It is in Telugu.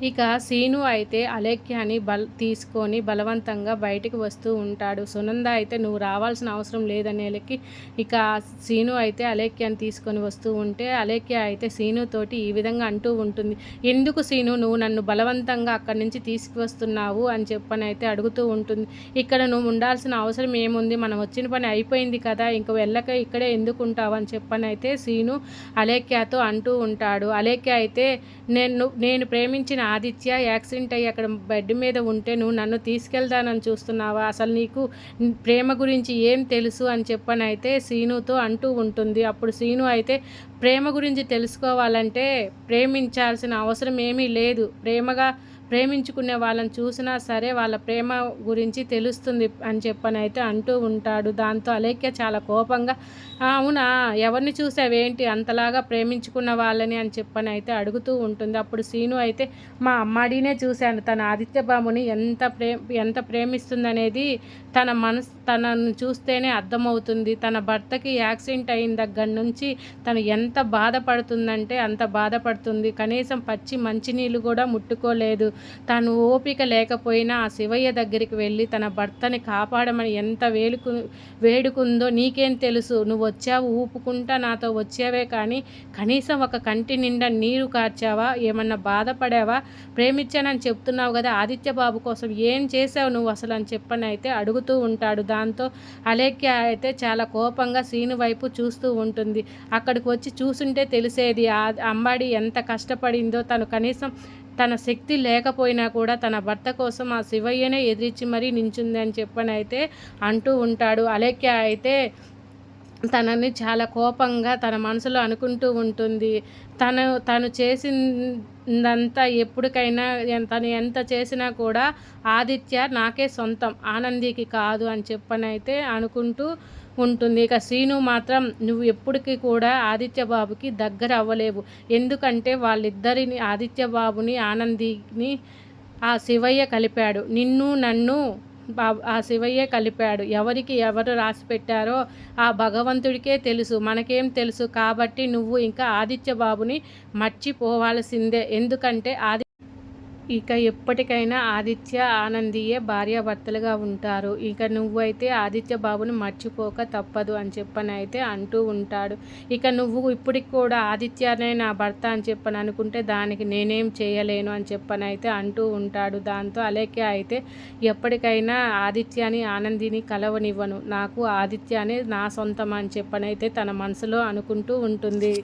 ఇక సీను అయితే అలేఖ్యాని బల్ తీసుకొని బలవంతంగా బయటికి వస్తూ ఉంటాడు. సునంద అయితే నువ్వు రావాల్సిన అవసరం లేదనేలకి ఇక సీను అయితే అలేఖ్యాన్ని తీసుకొని వస్తూ ఉంటే అలేఖ్య అయితే సీనుతోటి ఈ విధంగా అంటూ ఉంటుంది. ఎందుకు సీను? నువ్వు నన్ను బలవంతంగా అక్కడి నుంచి తీసుకువస్తున్నావు అని చెప్పని అయితే అడుగుతూ ఉంటుంది. ఇక్కడ నువ్వు ఉండాల్సిన అవసరం ఏముంది? మనం వచ్చిన పని అయిపోయింది కదా ఇంక వెళ్ళక ఇక్కడే ఎందుకు ఉంటావు అని చెప్పని అయితే సీను అలేఖ్యతో అంటూ ఉంటాడు. అలేఖ్య అయితే నేను నేను ప్రేమించిన ఆదిత్య యాక్సిడెంట్ అయ్యి అక్కడ బెడ్ మీద ఉంటే నువ్వు నన్ను తీసుకెళ్దానని చూస్తున్నావా? అసలు నీకు ప్రేమ గురించి ఏం తెలుసు అని చెప్పనైతే సీనుతో అంటూ ఉంటుంది. అప్పుడు సీను అయితే ప్రేమ గురించి తెలుసుకోవాలంటే ప్రేమించాల్సిన అవసరం ఏమీ లేదు. ప్రేమగా ప్రేమించుకునే వాళ్ళని చూసినా సరే వాళ్ళ ప్రేమ గురించి తెలుస్తుంది అని చెప్పని అయితే అంటూ ఉంటాడు. దాంతో అలేఖ్య చాలా కోపంగా అవునా ఎవరిని చూసావేంటి? అంతలాగా ప్రేమించుకున్న వాళ్ళని అని చెప్పని అయితే అడుగుతూ ఉంటుంది. అప్పుడు సీను అయితే మా అమ్మాడినే చూశాను. తన ఆదిత్య బాబుని ఎంత ప్రే ఎంత ప్రేమిస్తుందనేది తన మనసు తనను చూస్తేనే అర్థమవుతుంది. తన భర్తకి యాక్సిడెంట్ అయిన దగ్గర నుంచి తను ఎంత బాధపడుతుందంటే అంత బాధపడుతుంది. కనీసం పచ్చి మంచినీళ్ళు కూడా ముట్టుకోలేదు. తను ఓపిక లేకపోయినా ఆ శివయ్య దగ్గరికి వెళ్ళి తన భర్తని కాపాడమని ఎంత వేలుకు వేడుకుందో నీకేం తెలుసు. నువ్వు వచ్చావు ఊపుకుంటా నాతో వచ్చావే కానీ కనీసం ఒక కంటి నిండా నీరు కార్చావా? ఏమన్నా బాధపడావా? ప్రేమించానని చెప్తున్నావు కదా ఆదిత్య బాబు కోసం ఏం చేసావు నువ్వు అసలు అని చెప్పని అయితే అడుగుతూ ఉంటాడు. దాంతో అలేఖ్య అయితే చాలా కోపంగా సీను వైపు చూస్తూ ఉంటుంది. అక్కడికి వచ్చి చూసుంటే తెలిసేది ఆ అంబాడి ఎంత కష్టపడిందో తను కనీసం తన శక్తి లేకపోయినా కూడా తన భర్త కోసం ఆ శివయ్యనే ఎదిరించి మరీ నించుంది అని చెప్పనైతే అంటూ ఉంటాడు. అలేఖ్య అయితే తనని చాలా కోపంగా తన మనసులో అనుకుంటూ ఉంటుంది. తను తను చేసిందంతా ఎప్పటికైనా తను ఎంత చేసినా కూడా ఆదిత్య నాకే సొంతం ఆనందికి కాదు అని చెప్పనైతే అనుకుంటూ ఉంటుంది. ఇక శ్రీను మాత్రం నువ్వు ఎప్పటికీ కూడా ఆదిత్య బాబుకి దగ్గర అవ్వలేవు. ఎందుకంటే వాళ్ళిద్దరిని ఆదిత్య బాబుని ఆనందిని ఆ శివయ్య కలిపాడు. నిన్ను నన్ను ఆ శివయ్యే కలిపాడు. ఎవరికి ఎవరు రాసి పెట్టారో ఆ భగవంతుడికే తెలుసు. మనకేం తెలుసు? కాబట్టి నువ్వు ఇంకా ఆదిత్య బాబుని మర్చిపోవాల్సిందే. ఎందుకంటే ఆది ఇక ఎప్పటికైనా ఆదిత్య ఆనందియే భార్యాభర్తలుగా ఉంటారు. ఇక నువ్వైతే ఆదిత్య బాబును మర్చిపోక తప్పదు అని చెప్పని అయితే అంటూ ఉంటాడు. ఇక నువ్వు ఇప్పటికి కూడా ఆదిత్యనే నా భర్త అని చెప్పని అనుకుంటే దానికి నేనేం చేయలేను అని చెప్పని అయితే అంటూ ఉంటాడు. దాంతో అలేఖ్య అయితే ఎప్పటికైనా ఆదిత్యాని ఆనందిని కలవనివ్వను. నాకు ఆదిత్యనే నా సొంతం అని చెప్పనైతే తన మనసులో అనుకుంటూ ఉంటుంది.